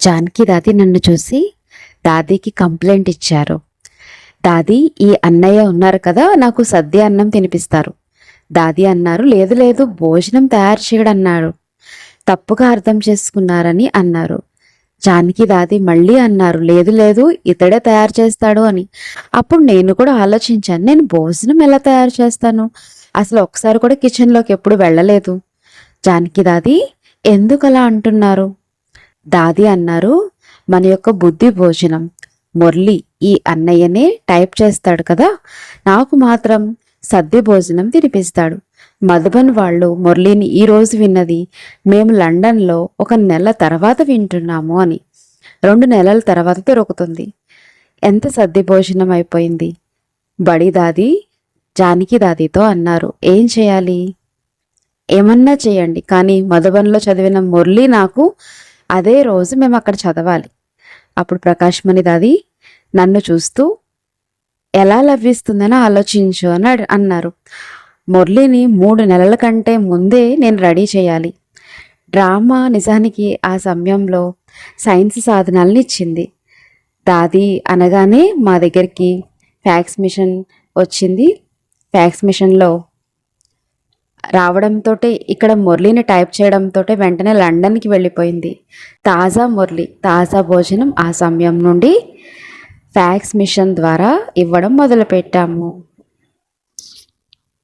జానకి దాది నన్ను చూసి దాదీకి కంప్లైంట్ ఇచ్చారు. దాది ఈ అన్నయ్య ఉన్నారు కదా నాకు సద్య అన్నం తినిపిస్తారు. దాది అన్నారు లేదు లేదు భోజనం తయారు చేయడం అన్నారు తప్పుగా అర్థం చేసుకున్నారని అన్నారు. జానకి దాది మళ్ళీ అన్నారు లేదు లేదు ఇతడే తయారు చేస్తాడు అని. అప్పుడు నేను కూడా ఆలోచించాను నేను భోజనం ఎలా తయారు చేస్తాను? అసలు ఒకసారి కూడా కిచెన్లోకి ఎప్పుడు వెళ్ళలేదు. జానకి దాది ఎందుకు అలా అంటున్నారు? దాది అన్నారు మన యొక్క బుద్ధి భోజనం. మురళి ఈ అన్నయ్యనే టైప్ చేస్తాడు కదా నాకు మాత్రం సద్ది భోజనం తినిపిస్తాడు. మధుబన్ వాళ్ళు మురళిని ఈరోజు విన్నది మేము లండన్లో ఒక నెల తర్వాత వింటున్నాము అని. రెండు నెలల తర్వాత దొరుకుతుంది. ఎంత సద్ది భోజనం అయిపోయింది? బడి దాది జానకి దాదితో అన్నారు ఏం చేయాలి? ఏమన్నా చేయండి కానీ మధుబన్లో చదివిన మురళి నాకు అదే రోజు మేము అక్కడ చదవాలి. అప్పుడు ప్రకాశమణి దాది నన్ను చూస్తూ ఎలా లభిస్తుందని ఆలోచించు అని అడ్- అన్నారు. మురళిని మూడు నెలల కంటే ముందే నేను రెడీ చేయాలి. డ్రామా నిజానికి ఆ సమయంలో సైన్స్ సాధనాలను ఇచ్చింది. దాది అనగానే మా దగ్గరికి ఫ్యాక్స్ మిషన్ వచ్చింది. ఫ్యాక్స్ మిషన్లో రావడంతో ఇక్కడ మురళిని టైప్ చేయడంతో వెంటనే లండన్కి వెళ్ళిపోయింది. తాజా మురళి తాజా భోజనం ఆ సమయం నుండి ఫ్యాక్స్ మిషన్ ద్వారా ఇవ్వడం మొదలుపెట్టాము.